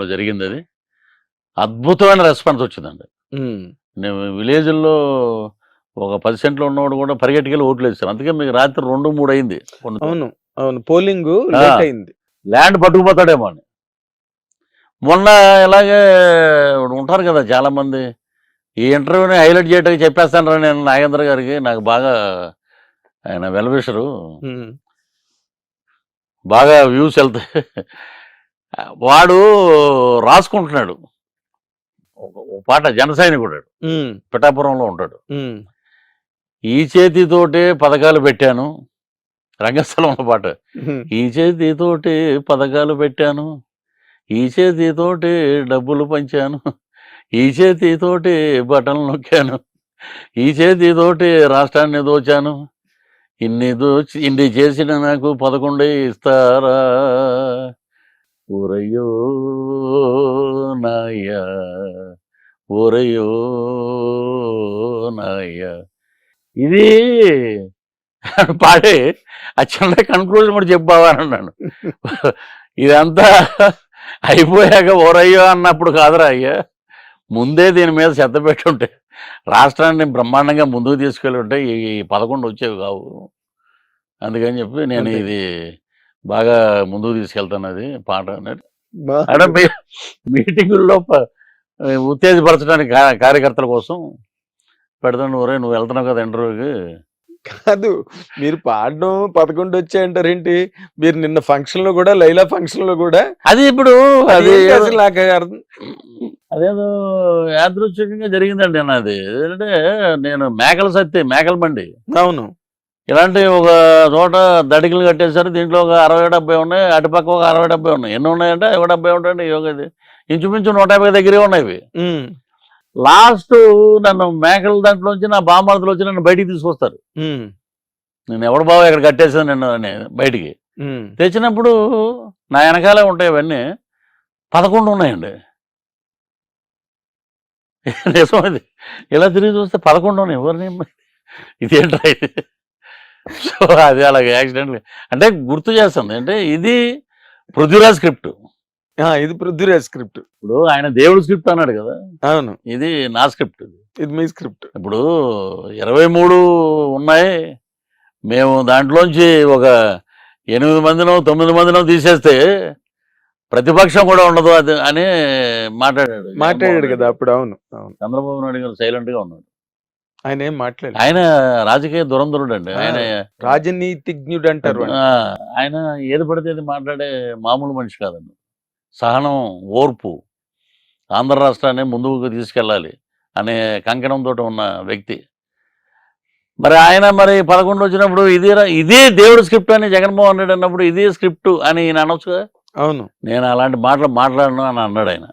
నియోజకవర్గంలో జరిగింది అది అద్భుతమైన రెస్పాన్స్ వచ్చిందండి. నేను విలేజ్లో ఒక పది సెంట్లు ఉన్నవాడు కూడా పరిగెట్టుకెళ్ళి ఓట్లు వేస్తాను అందుకే మీకు రాత్రి రెండు మూడు అయింది అవును అవును. పోలింగ్ అయింది. ల్యాండ్ పట్టుకుపోతాడేమో అని. మొన్న ఇలాగే ఉంటారు కదా చాలా మంది ఈ ఇంటర్వ్యూని హైలైట్ చేయడానికి చెప్పేస్తాను నేను నాగేంద్ర గారికి. నాకు బాగా ఆయన వెల్విషరు. ఉమ్, బాగా వ్యూస్ వెళ్తాయి. వాడు రాసుకుంటున్నాడు. పాట జన సైనికుడు ఉమ్, పిఠాపురంలో ఉంటాడు. ఈ చేతితోటే పథకాలు పెట్టాను. రంగస్థలంలో పాట. ఈ చేతితోటి పథకాలు పెట్టాను. ఈ చేతితోటి డబ్బులు పంచాను. ఈ చేతితోటి బటన్లు నొక్కాను. ఈ చేతితోటి రాష్ట్రాన్ని దోచాను. ఇన్ని దోచి ఇన్ని చేసిన నాకు పదకొండే ఇస్తారా? ఊరయ్యో నాయ్యా ఊరయ్యో నాయ్యా ఇది పాడే ఆ చిన్న కన్క్లూజన్ కూడా చెప్పావా అని అన్నాను ఇదంతా అయిపోయాక ఓరయ్యో అన్నప్పుడు కాదురా అయ్యా ముందే దీని మీద శ్రద్ధ పెట్టుంటే రాష్ట్రాన్ని బ్రహ్మాండంగా ముందుకు తీసుకెళ్ళి ఉంటే ఈ పదకొండు వచ్చేవి కావు అందుకని చెప్పి నేను. ఇది బాగా ముందుకు తీసుకెళ్తాను అది పాట అనేది అంటే మీటింగుల్లో ఉత్తేజపరచడానికి కార్యకర్తల కోసం పెడతాను ఒరే నువ్వు వెళ్తున్నావు కదా ఇంటర్వ్యూకి. కాదు మీరు పాడడం పదకొండు వచ్చాయంటారేంటి మీరు నిన్న ఫంక్షన్లో కూడా లైలా ఫంక్షన్లో కూడా అది ఇప్పుడు అది అదేదో యాదృచ్ఛికంగా జరిగిందండి అన్నది ఏంటంటే నేను మేకల సత్తి మేకల బండి. అవును. ఇలాంటి ఒక చోట దడికలు కట్టేశారు. దీంట్లో ఒక అరవై డెబ్బై ఉన్నాయి. అటుపక్క ఒక అరవై డెబ్బై ఉన్నాయి. ఎన్ని ఉన్నాయంటే ఒక డెబ్బై ఉంటాయండి. యోగా ఇది ఇంచుమించు నూట యాభై దగ్గరే ఉన్నాయి ఇవి. లాస్ట్ నన్ను మేకల దాంట్లోంచి నా బామర్దులు వచ్చి నన్ను బయటికి తీసుకొస్తారు. నేను ఎవడు బావ ఇక్కడ కట్టేసాను నిన్ను అని బయటికి. తెచ్చినప్పుడు నా వెనకాలే ఉంటాయి అవన్నీ పదకొండు ఉన్నాయండి. నిజం ఇది ఇలా తిరిగి చూస్తే పదకొండు ఉన్నాయి. ఎవరిని? ఇదేంట్రా ఇది? సో అది అలాగే యాక్సిడెంట్ అంటే గుర్తు చేస్తుంది అంటే ఇది పృథ్వీరాజ్ స్క్రిప్ట్. ఆ, ఇది పృథ్వీరాజ్ స్క్రిప్ట్. ఇప్పుడు ఆయన దేవుడు స్క్రిప్ట్ అన్నాడు కదా? అవును. ఇది నా స్క్రిప్ట్ ఇది. ఇది మీ స్క్రిప్ట్. ఇప్పుడు ఇరవై మూడు ఉన్నాయి. మేము దాంట్లోంచి ఒక ఎనిమిది మందినో తొమ్మిది మందినో తీసేస్తే ప్రతిపక్షం కూడా ఉండదు అది అని మాట్లాడాడు. మాట్లాడాడు కదా అప్పుడు అవును. చంద్రబాబు నాయుడు గారు సైలెంట్గా ఉన్నాడు ఆయన ఏం మాట్లాడారు ఆయన రాజకీయ దురంధరుడు అండి ఆయన రాజనీతిజ్ఞుడు అంటారు ఆయన ఏది పడితే అది మాట్లాడే మామూలు మనిషి కాదండి. సహనం ఓర్పు ఆంధ్ర రాష్ట్రాన్ని ముందుకు తీసుకెళ్ళాలి అనే కంకణంతో ఉన్న వ్యక్తి. మరి ఆయన మరి పదకొండు వచ్చినప్పుడు ఇది ఇదే దేవుడు స్క్రిప్ట్ అని జగన్మోహన్ రెడ్డి అన్నప్పుడు ఇదే స్క్రిప్ట్ అని ఈయన అనొచ్చు కదా? అవును. నేను అలాంటి మాటలు మాట్లాడను అని అన్నాడు ఆయన.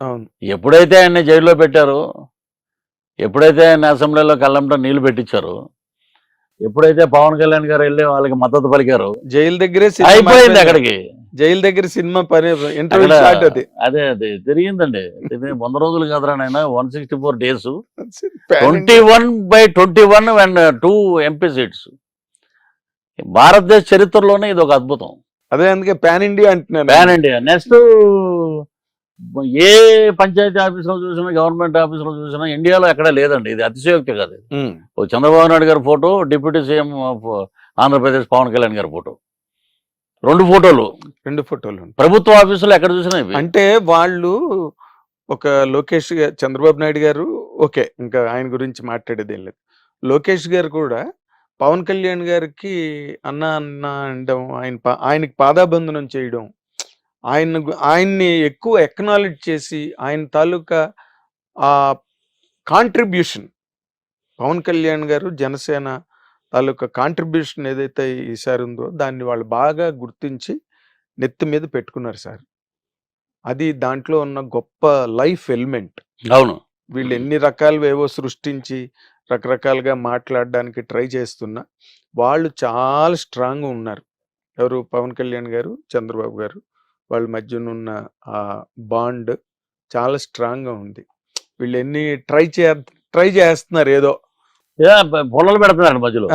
అవును. ఎప్పుడైతే ఆయన్ని జైల్లో పెట్టారో ఎప్పుడైతే ఆయన అసెంబ్లీలో కళ్ళంట నీళ్ళు పెట్టించారో ఎప్పుడైతే పవన్ కళ్యాణ్ గారు వెళ్ళి వాళ్ళకి మద్దతు పలికారో జైలు దగ్గరే సినిమా అయిపోయింది. అక్కడికి. జైలు దగ్గర సినిమా పని ఇంటర్వ్యూ అది. అదే ఇది వంద రోజులు కాదురా నాయన one sixty four days twenty one by twenty one and two MP seats భారతదేశ చరిత్రలోనే ఇది ఒక అద్భుతం. అదే అందుకే పాన్ ఇండియా అంటున్నాను ప్యాన్ ఇండియా నెక్స్ట్ ఏ పంచాయతీ ఆఫీసులో చూసినా గవర్నమెంట్ ఆఫీసులో చూసినా ఇండియాలో ఎక్కడ లేదండి. ఇది అతిశయోక్తి కాదు చంద్రబాబు నాయుడు గారి photo deputy CM of Andhra Pradesh Pawan Kalyan గారి ఫోటో. రెండు ఫోటోలు. రెండు ఫోటోలు. ప్రభుత్వ ఆఫీసులు ఎక్కడ చూసినా అంటే వాళ్ళు ఒక లోకేష్ చంద్రబాబు నాయుడు గారు ఓకే ఇంకా ఆయన గురించి మాట్లాడేది ఏం లేదు. లోకేష్ గారు కూడా పవన్ కళ్యాణ్ గారికి అన్న అన్న అనడం ఆయన ఆయనకి పాదాబంధనం చేయడం ఆయన ఆయన్ని ఎక్కువ ఎక్నాలెడ్జ్ చేసి ఆయన తాలూకా ఆ కాంట్రిబ్యూషన్ పవన్ కళ్యాణ్ గారు జనసేన తాలూకా కాంట్రిబ్యూషన్ ఏదైతే ఈసారి ఉందో దాన్ని వాళ్ళు బాగా గుర్తించి నెత్తి మీద పెట్టుకున్నారు సార్. అది దాంట్లో ఉన్న గొప్ప లైఫ్ ఎలిమెంట్. అవును. వీళ్ళు ఎన్ని రకాలు ఏవో సృష్టించి రకరకాలుగా మాట్లాడడానికి ట్రై చేస్తున్నా వాళ్ళు చాలా స్ట్రాంగ్ ఉన్నారు. ఎవరు? పవన్ కళ్యాణ్ గారు? చంద్రబాబు గారు. వాళ్ళ మధ్యన ఉన్న ఆ బాండ్ చాలా స్ట్రాంగ్గా ఉంది. వీళ్ళు ఎన్ని ట్రై చే ట్రై చేస్తున్నారు ఏదో. పొలాలు పెడుతున్నాడు మధ్యలో.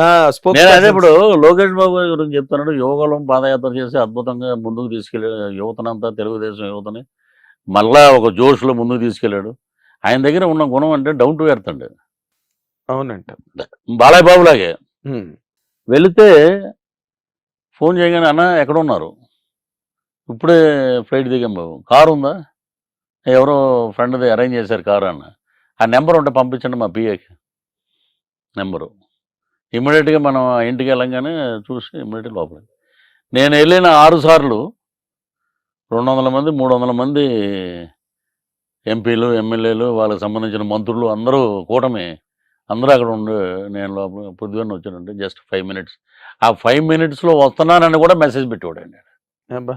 అదే ఇప్పుడు లోకేష్ బాబు గారి గురించి చెప్తున్నాడు. యోగలం పాదయాత్ర చేసి అద్భుతంగా ముందుకు తీసుకెళ్ళి యువతనంతా తెలుగుదేశం యువతని మళ్ళా ఒక జోష్లో ముందుకు తీసుకెళ్ళాడు. ఆయన దగ్గర ఉన్న గుణం అంటే డౌన్ టు ఎర్త్ అండి. అవునంట. బాలయ్య బాబు లాగే ఉమ్, వెళితే ఫోన్ చేయగానే అన్న ఎక్కడ ఉన్నారు ఇప్పుడే ఫ్లైట్ దిగాం బాబు. కారు ఉందా? ఎవరో ఫ్రెండ్ది అరేంజ్ చేశారు కారు అన్న. ఆ నెంబర్ ఉంటే పంపించండి మా పిఏకి నెంబరు ఇమ్మీడియట్గా మనం ఇంటికి వెళ్ళంగానే చూసి ఇమ్మీడియట్ లోపలికి. నేను వెళ్ళిన ఆరు సార్లు రెండు వందల మంది మూడు వందల మంది ఎంపీలు ఎమ్మెల్యేలు వాళ్ళకి సంబంధించిన మంత్రులు అందరూ కూటమి అందరూ అక్కడ ఉండి నేను లోపల పొద్దున్న వచ్చానంటే జస్ట్ ఫైవ్ మినిట్స్ ఆ ఫైవ్ మినిట్స్లో వస్తున్నానని కూడా మెసేజ్ పెట్టేవాడండి అబ్బా.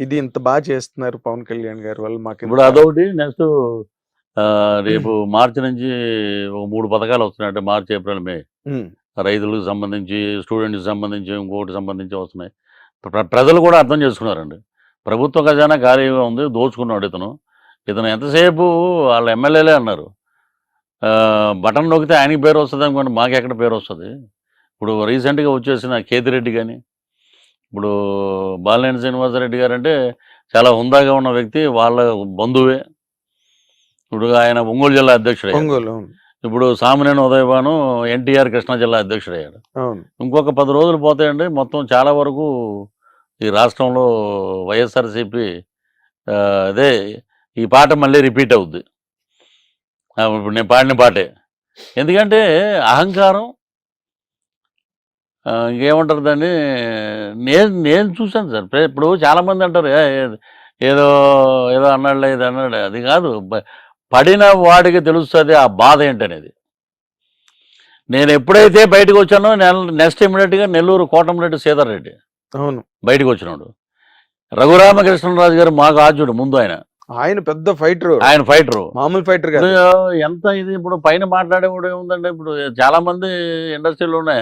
ఇది ఇంత బాగా చేస్తున్నారు పవన్ కళ్యాణ్ గారి వల్ల మాకు ఇప్పుడు అదొకటి నెక్స్ట్ రేపు మార్చి నుంచి ఒక మూడు పథకాలు వస్తున్నాయి అంటే మార్చి ఏప్రిల్ మే. రైతులకు సంబంధించి స్టూడెంట్కి సంబంధించి ఇంకోటి సంబంధించి వస్తున్నాయి. ప్ర- ప్రజలు కూడా అర్థం చేసుకున్నారండి. ప్రభుత్వ ఖజానా ఖాళీగా ఉంది దోచుకున్నాడు ఇతను. ఇతను ఎంతసేపు వాళ్ళ ఎమ్మెల్యేలే అన్నారు. ఆ, బటన్ నొక్కితే ఆయనకి పేరు వస్తుంది అనుకోండి మాకు ఎక్కడ పేరు వస్తుంది? ఇప్పుడు రీసెంట్గా వచ్చేసిన కేతిరెడ్డి కానీ ఇప్పుడు బాలినేని శ్రీనివాసరెడ్డి గారు అంటే చాలా హుందాగా ఉన్న వ్యక్తి వాళ్ళ బంధువే. ఇప్పుడు ఆయన ఒంగోలు జిల్లా అధ్యక్షుడు ఒంగోలు ఇప్పుడు సామినేని ఉదయభాను ఎన్టీఆర్ కృష్ణా జిల్లా అధ్యక్షుడు అయ్యాడు అవును. ఇంకొక పది రోజులు పోతాయండి మొత్తం చాలా వరకు ఈ రాష్ట్రంలో వైఎస్ఆర్సీపీ అదే ఈ పాట మళ్ళీ రిపీట్ అవుద్ది. ఇప్పుడు నేను పాడిన పాటే. ఎందుకంటే అహంకారం ఇంకేమంటారు దాన్ని నేను నేను చూశాను సార్. ఇప్పుడు చాలామంది అంటారు "ఏ, ఏ- ఏదో ఏదో అన్నాడులే ఇది అన్నాడు అది కాదు. పడిన వాడికి తెలుస్తుంది ఆ బాధ ఏంటనేది. నేను ఎప్పుడైతే బయటకు వచ్చానో నెక్స్ట్ ఇమీడియట్గా నెల్లూరు కోటమిరెడ్డి సీతారెడ్డి రెడ్డి అవును. బయటకు వచ్చినాడు. రఘురామకృష్ణరాజు గారు మాకు ఆద్యుడు ముందు ఆయన. ఆయన పెద్ద ఫైటర్. ఆయన ఫైటరు. మామూలు ఫైటర్ ఎంత ఇది ఇప్పుడు పైన మాట్లాడేవాడు ఏముందంటే ఇప్పుడు చాలా మంది ఇండస్ట్రీలోనే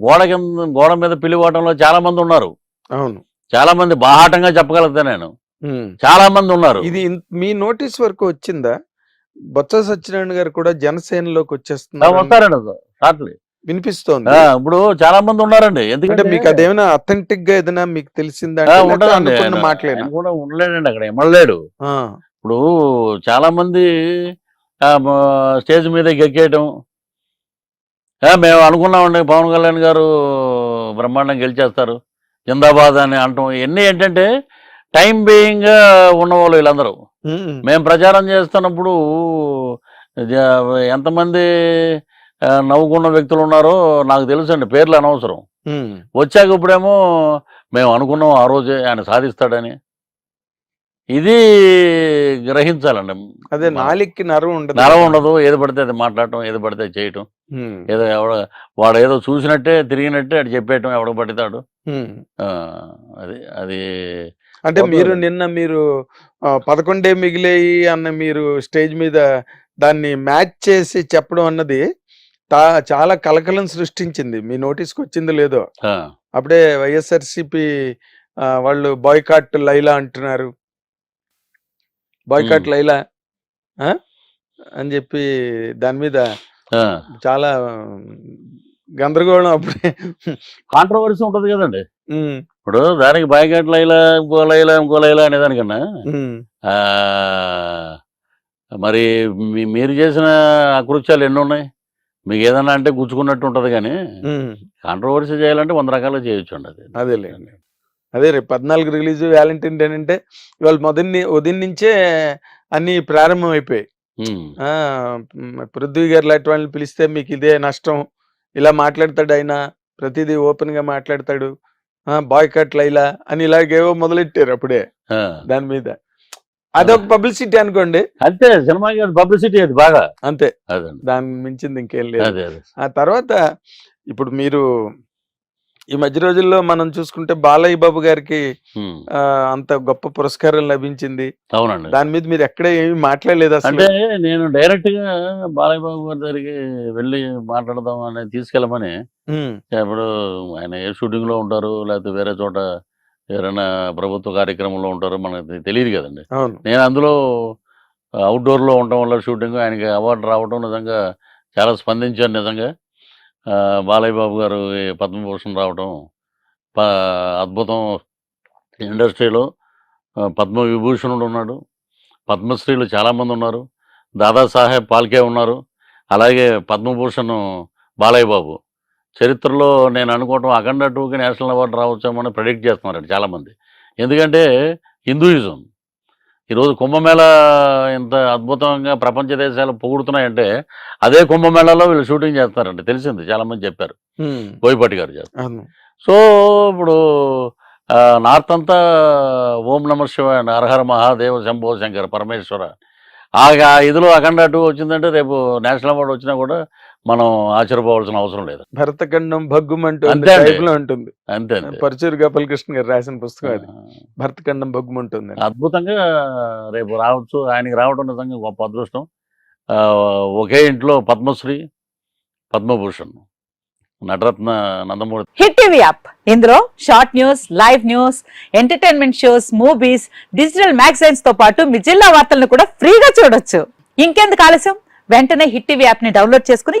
గోడ కింద గోడ మీద పిలివాటంలో చాలా మంది ఉన్నారు. అవును. చాలా మంది బాహాటంగా చెప్పగలుగుతా నేను. చాలా మంది ఉన్నారు. ఇది మీ నోటీస్ వరకు వచ్చిందా? బొత్స సత్యనారాయణ గారు కూడా జనసేనలోకి వచ్చేస్తున్నారు వస్తారండి. షార్ట్లీ. వినిపిస్తోంది. ఇప్పుడు చాలా మంది ఉన్నారండి. ఎందుకంటే మీకు అదేమైనా అథెంటిక్గా ఏదైనా మీకు తెలిసిందా. మాటలేనా? ఆయన కూడా ఉండలేడండి అక్కడ. ఎమ్మలేడు ఆ, ఇప్పుడు చాలా మంది స్టేజ్ మీద ఎక్కేయటం ఆ, మేము అనుకున్నామండి పవన్ కళ్యాణ్ గారు బ్రహ్మాండం గెలిచేస్తారు. జిందాబాద్ అని అంటాం. ఇవన్నీ ఏంటంటే టైం బీయింగ్ ఉన్నవాళ్ళు వీళ్ళందరూ. మేము. ప్రచారం చేస్తున్నప్పుడు ఎంతమంది నవ్వుకున్న వ్యక్తులు ఉన్నారో నాకు తెలుసండి పేర్లు అనవసరం. వచ్చాక ఇప్పుడేమో మేము అనుకున్నాం ఆ రోజే ఆయన సాధిస్తాడని. ఇది గ్రహించాలండి. అదే నాలిక్కి నరం ఉండదు. నరం ఉండదు. ఏది పడితే అది మాట్లాడటం ఏది పడితే చేయటం. ఏదో ఎవడ వాడు ఏదో చూసినట్టే తిరిగినట్టే అది చెప్పేయటం ఎవడ పడతాడు. అది అది అంటే. మీరు నిన్న మీరు పదకొండే మిగిలేయి అన్న మీరు స్టేజ్ మీద దాన్ని మ్యాచ్ చేసి చెప్పడం అన్నది తా- చాలా కలకలం సృష్టించింది. మీ నోటీస్కి వచ్చిందో లేదో. అప్పుడే వైఎస్ఆర్సిపి వాళ్ళు బాయ్కాట్ లైలా అంటున్నారు. బాయ్కాట్. లైలా? అని చెప్పి దాని మీద. చాలా గందరగోళం అప్పుడే. కాంట్రవర్సీ ఉంటది కదండి. ఇప్పుడు దానికి బాయ్కాట్ లైలా ఇంకో లైలా ఇంకో లైలా అనే దానికన్నా మరి మీరు చేసిన అకృత్యాలు ఎన్ని ఉన్నాయి? మీకు ఏదన్నా అంటే గుచ్చుకున్నట్టు ఉంటది కానీ కాంట్రవర్సీ చేయాలంటే వంద రకాలుగా చేయొచ్చు అండి అది. అదేలే అదే రేపు పద్నాలుగు రిలీజ్ వ్యాలంటైన్ డే అంటే ఇవాళ మొదటి ఉదయం నుంచే అన్ని ప్రారంభం అయిపోయాయి పృథ్వీ గారు లాంటి వాళ్ళని పిలిస్తే మీకు ఇదే నష్టం. ఇలా మాట్లాడతాడు ఆయన ప్రతిదీ ఓపెన్గా మాట్లాడతాడు. బాయ్ కట్ లైలా అని ఇలాగేవో మొదలెట్టారు అప్పుడే. దాని మీద. అదొక పబ్లిసిటీ అనుకోండి. అంతే సినిమాకి అది పబ్లిసిటీ అది బాగా. అంతే. దాని మించింది ఇంకేం లేదు. ఆ తర్వాత ఇప్పుడు మీరు ఈ మధ్య రోజుల్లో మనం చూసుకుంటే బాలయ్య బాబు గారికి అంత గొప్ప పురస్కారం లభించింది. అవునండి. దాని మీద మీరు ఎక్కడ ఏమీ మాట్లాడలేదు అసలు. అంటే నేను డైరెక్ట్గా బాలయ్య బాబు గారి దగ్గరికి వెళ్ళి మాట్లాడదాం అని తీసుకెళ్ళమని ఇప్పుడు ఆయన ఏ షూటింగ్లో ఉంటారు లేకపోతే వేరే చోట ఎవరైనా ప్రభుత్వ కార్యక్రమంలో ఉంటారో మనకి తెలియదు కదండి. నేను అందులో అవుట్డోర్లో ఉండటం వల్ల షూటింగ్ ఆయనకి అవార్డు రావడం నిజంగా చాలా స్పందించాను నిజంగా. బాలయ్య బాబు గారు ఈ పద్మభూషణ్ రావడం ప- అద్భుతం ఇండస్ట్రీలో ఆ, పద్మ విభూషణుడు ఉన్నాడు. పద్మశ్రీలు చాలామంది ఉన్నారు. దాదాసాహెబ్ పాల్కే ఉన్నారు. అలాగే పద్మభూషణ్ బాలయ్య బాబు చరిత్రలో నేను అనుకోవటం అఖండ టూకి నేషనల్ అవార్డు రావచ్చామని ప్రెడిక్ట్ చేస్తున్నారండి చాలామంది. ఎందుకంటే హిందూయిజం. ఈరోజు కుంభమేళ ఇంత అద్భుతంగా ప్రపంచ దేశాలు పొగుడుతున్నాయంటే అదే కుంభమేళాలో వీళ్ళు షూటింగ్ చేస్తున్నారండి. తెలిసింది. చాలామంది చెప్పారు. ఉమ్, బోయపాటి గారు చేస్తారు. సో ఇప్పుడు నార్త్ అంతా ఓం నమ శివాయ హరహర మహాదేవ శంభో శంకర పరమేశ్వర. ఆ ఇదిలో అఖండ టూ వచ్చిందంటే రేపు నేషనల్ అవార్డు వచ్చినా కూడా మనం ఆశ్చర్యపోవాల్సిన అవసరం లేదు. భరతఖండం భగ్గుమంటూ ఉంటుంది. అంతే పరచూరు గోపాలకృష్ణ గారు రాసిన పుస్తకం అది. భరతఖండం భగ్గుమంటుంది అద్భుతంగా రేపు రావచ్చు ఆయనకి రావడం నిజంగా గొప్ప అదృష్టం. ఆ, ఒకే ఇంట్లో Padma Shri Padma Bhushan Nataratna Nandamuri. Hit TV app. ఇందులో short news live news entertainment shows movies digital మ్యాగజైన్స్తో పాటు మీ జిల్లా వార్తలను కూడా ఫ్రీగా చూడొచ్చు. ఇంకెందుకు ఆలస్యం? వెంటనే హిట్ టీవీ యాప్ని డౌన్లోడ్ చేసుకుని